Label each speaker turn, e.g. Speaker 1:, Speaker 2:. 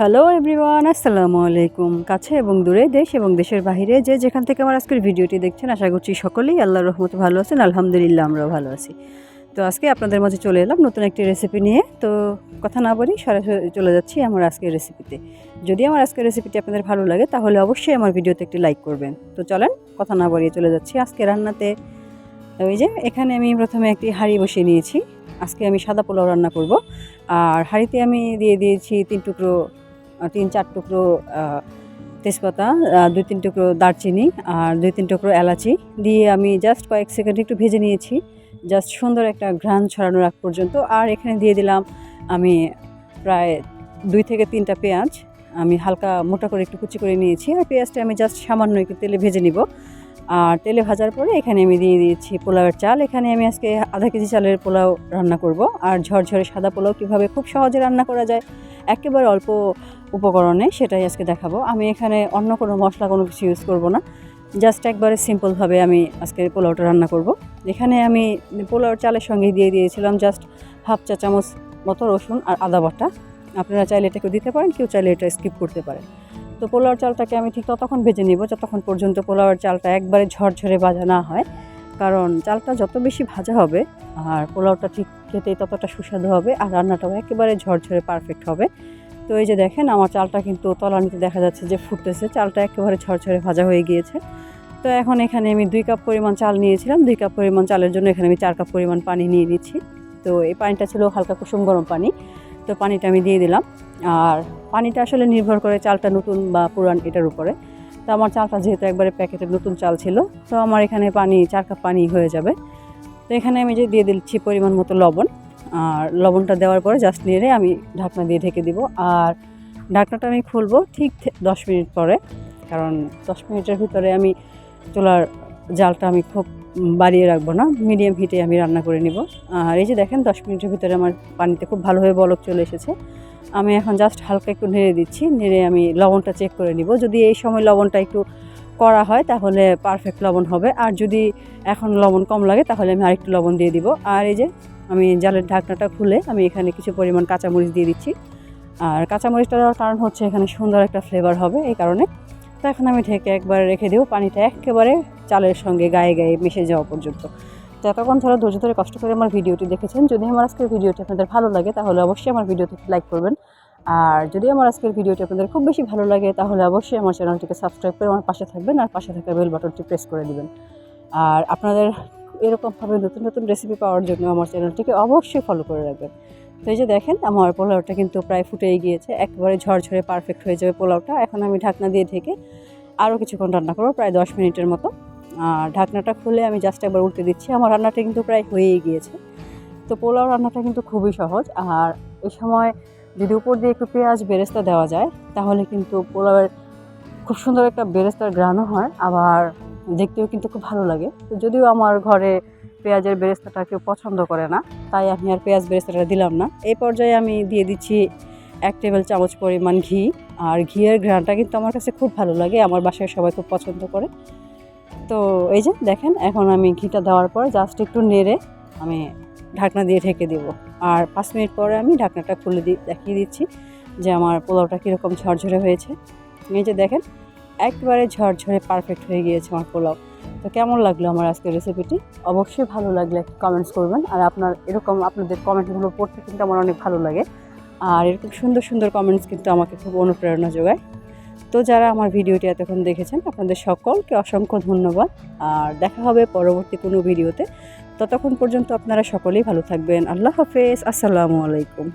Speaker 1: Hello everyone আসসালামু আলাইকুম। কাছে এবং দূরে দেশ এবং দেশের বাইরে যে যেখান থেকে আমার আজকের ভিডিওটি দেখছেন, আশা করছি সকলেই আল্লাহ রহমতে ভালো আছেন। আলহামদুলিল্লাহ, আমরাও ভালো আছি। তো আজকে আপনাদের মাঝে চলে এলাম নতুন একটি রেসিপি নিয়ে। তো কথা না বলি, সরাসরি চলে যাচ্ছি আমার আজকের রেসিপিতে যদি আমার আজকের রেসিপিটি আপনাদের ভালো লাগে, তাহলে অবশ্যই আমার ভিডিওতে একটি লাইক করবেন। তো চলেন, কথা না বাড়িয়ে চলে যাচ্ছি আজকে রান্নাতে। ওই যে, এখানে আমি প্রথমে একটি হাঁড়ি বসিয়ে নিয়েছি। আজকে আমি সাদা পোলাও রান্না করব। আর হাঁড়িতে আমি দিয়ে দিয়েছি তিন টুকরো তিন চার টুকরো তেজপাতা দুই তিন টুকরো দারচিনি আর দুই তিন টুকরো এলাচি দিয়ে আমি জাস্ট কয়েক সেকেন্ড একটু ভেজে নিয়েছি। জাস্ট সুন্দর একটা ঘ্রাণ ছড়ানোর আগ পর্যন্ত। আর এখানে দিয়ে দিলাম আমি প্রায় দুই থেকে তিনটা পেঁয়াজ। আমি হালকা মোটা করে একটু কুচি করে নিয়েছি আর পেঁয়াজটা আমি জাস্ট সামান্য একটু তেলে ভেজে নিব। আর তেলে ভাজার পরে এখানে আমি দিয়ে দিয়েছি পোলাওয়ের চাল। এখানে আমি আজকে আধা কেজি চালের পোলাও রান্না করব। আর ঝরঝরে সাদা পোলাও কীভাবে খুব সহজে রান্না করা যায় একেবারে অল্প উপকরণে সেটাই আজকে দেখাবো। আমি এখানে অন্য কোনো মশলা কোনো কিছু ইউজ করব না। জাস্ট একবারে সিম্পলভাবে আমি আজকে পোলাওটা রান্না করব। এখানে আমি পোলাওর চালের সঙ্গে দিয়ে দিয়েছিলাম জাস্ট হাফ চা চামচ মতো রসুন আর আদা বাটা। আপনারা চাইলে এটাকে দিতে পারেন, কেউ চাইলে এটা স্কিপ করতে পারেন। তো পোলাওর চালটাকে আমি ঠিক ততক্ষণ ভেজে নিব, যতক্ষণ পর্যন্ত পোলাওয়ের চালটা একবারে ঝরঝরে ভাজা না হয়। কারণ চালটা যত বেশি ভাজা হবে, আর পোলাওটা ঠিক খেতে ততটা সুস্বাদু হবে আর রান্নাটাও একেবারে ঝরঝরে পারফেক্ট হবে। তো এই যে দেখেন, আমার চালটা কিন্তু তলানিতে দেখা যাচ্ছে যে ফুটতেছে, চালটা একেবারে ঝরঝরে ভাজা হয়ে গিয়েছে। তো এখন এখানে আমি দুই কাপ পরিমাণ চাল নিয়েছিলাম, দুই কাপ পরিমাণ চালের জন্য এখানে আমি চার কাপ পরিমাণ পানি নিয়ে নিচ্ছি। তো এই পানিটা ছিল হালকা কুসুম গরম পানি, তো পানিটা আমি দিয়ে দিলাম। আর পানিটা আসলে নির্ভর করে চালটা নতুন বা পুরান এটার উপরে। তো আমার চালটা যেহেতু একবারে প্যাকেটের নতুন চাল ছিল, তো আমার এখানে পানি, চার কাপ পানি হয়ে যাবে। তো এখানে আমি যে দিয়ে দিচ্ছি পরিমাণ মতো লবণ, আর লবণটা দেওয়ার পরে জাস্ট নেড়ে আমি ঢাকনা দিয়ে ঢেকে দিব। আর ঢাকনাটা আমি খুলবো ঠিক দশ মিনিট পরে, কারণ দশ মিনিটের ভিতরে আমি চুলার জালটা আমি খুব বাড়িয়ে রাখব না মিডিয়াম হিটে আমি রান্না করে নিব। আর এই যে দেখেন, দশ মিনিটের ভিতরে আমার পানিতে খুব ভালোভাবে বলক চলে এসেছে। আমি এখন জাস্ট হালকা একটু নেড়ে দিচ্ছি, নেড়ে আমি লবণটা চেক করে নিব। যদি এই সময় লবণটা একটু করা হয়, তাহলে পারফেক্ট লবণ হবে। আর যদি এখন লবণ কম লাগে, তাহলে আমি আরেকটু লবণ দিয়ে দিব। আর এই যে, আমি জালের ঢাকনাটা খুলে আমি এখানে কিছু পরিমাণ কাঁচামরিচ দিয়ে দিচ্ছি। আর কাঁচামরিচটা দেওয়ার কারণ হচ্ছে এখানে সুন্দর একটা ফ্লেভার হবে এই কারণে। তো এখন আমি ঢেকে একবার রেখে দেবো, পানিটা একেবারে চালের সঙ্গে গায়ে গায়ে মিশে যাওয়া পর্যন্ত। তো এতক্ষণ ধরে ধৈর্য ধরে কষ্ট করে আমার ভিডিওটি দেখেছেন। যদি আমার আজকের ভিডিওটি আপনাদের ভালো লাগে, তাহলে অবশ্যই আমার ভিডিওটি লাইক করবেন। আর যদি আমার আজকের ভিডিওটি আপনাদের খুব বেশি ভালো লাগে, তাহলে অবশ্যই আমার চ্যানেলটিকে সাবস্ক্রাইব করে আমার পাশে থাকবেন আর পাশে থাকা বেল বাটনটি প্রেস করে দিবেন। আর আপনাদের এরকমভাবে নতুন নতুন রেসিপি পাওয়ার জন্য আমার চ্যানেলটিকে অবশ্যই ফলো করে রাখবেন। তো এই যে দেখেন, আমার পোলাওটা কিন্তু প্রায় ফুটেই গিয়েছে, একবারে ঝরঝরে পারফেক্ট হয়ে যাবে পোলাওটা। এখন আমি ঢাকনা দিয়ে ঢেকে আরও কিছুক্ষণ রান্না করব, প্রায় দশ মিনিটের মতো। আর ঢাকনাটা খুলে আমি জাস্ট একবার উল্টে দিচ্ছি, আমার রান্নাটা কিন্তু প্রায় হয়েই গিয়েছে। তো পোলাও রান্নাটা কিন্তু খুবই সহজ। আর এই সময় যদি উপর দিয়ে একটু পেঁয়াজ বেরেস্তা দেওয়া যায়, তাহলে কিন্তু পোলাওয়ের খুব সুন্দর একটা বেরেস্তার গ্রানও হয়, আবার দেখতেও কিন্তু খুব ভালো লাগে। তো যদিও আমার ঘরে পেঁয়াজের বেরেস্তাটা কেউ পছন্দ করে না, তাই আমি আর পেঁয়াজ বেরেস্তাটা দিলাম না। এই পর্যায়ে আমি দিয়ে দিচ্ছি এক টেবিল চামচ পরিমাণ ঘি, আর ঘিয়ের ঘ্রাণটা কিন্তু আমার কাছে খুব ভালো লাগে, আমার বাসায় সবাই খুব পছন্দ করে। তো এই যে দেখেন, এখন আমি ঘিটা দেওয়ার পর জাস্ট একটু নেড়ে আমি ঢাকনা দিয়ে ঢেকে দেব। আর পাঁচ মিনিট পরে আমি ঢাকনাটা খুলে দিয়ে দেখিয়ে দিচ্ছি যে আমার পোলাওটা কীরকম ঝরঝরে হয়েছে। এই যে দেখেন, একবারে ঝরঝরে পারফেক্ট হয়ে গিয়েছে আমার পোলাও। তো কেমন লাগল আমার আজকের রেসিপিটি অবশ্যই ভালো লাগলে কমেন্টস করবেন। আর আপনার এরকম আপনাদের কমেন্টগুলো পড়তে কিন্তু আমার অনেক ভালো লাগে। আর এরকম সুন্দর সুন্দর কমেন্টস কিন্তু আমাকে খুব অনুপ্রেরণা যোগায়। তো যারা আমার ভিডিওটি এতক্ষণ দেখেছেন, আপনাদের সকলকে অসংখ্য ধন্যবাদ। আর দেখা হবে পরবর্তী কোনো ভিডিওতে। ততক্ষণ পর্যন্ত আপনারা সকলেই ভালো থাকবেন। আল্লাহ হাফেজ। আসসালামু আলাইকুম।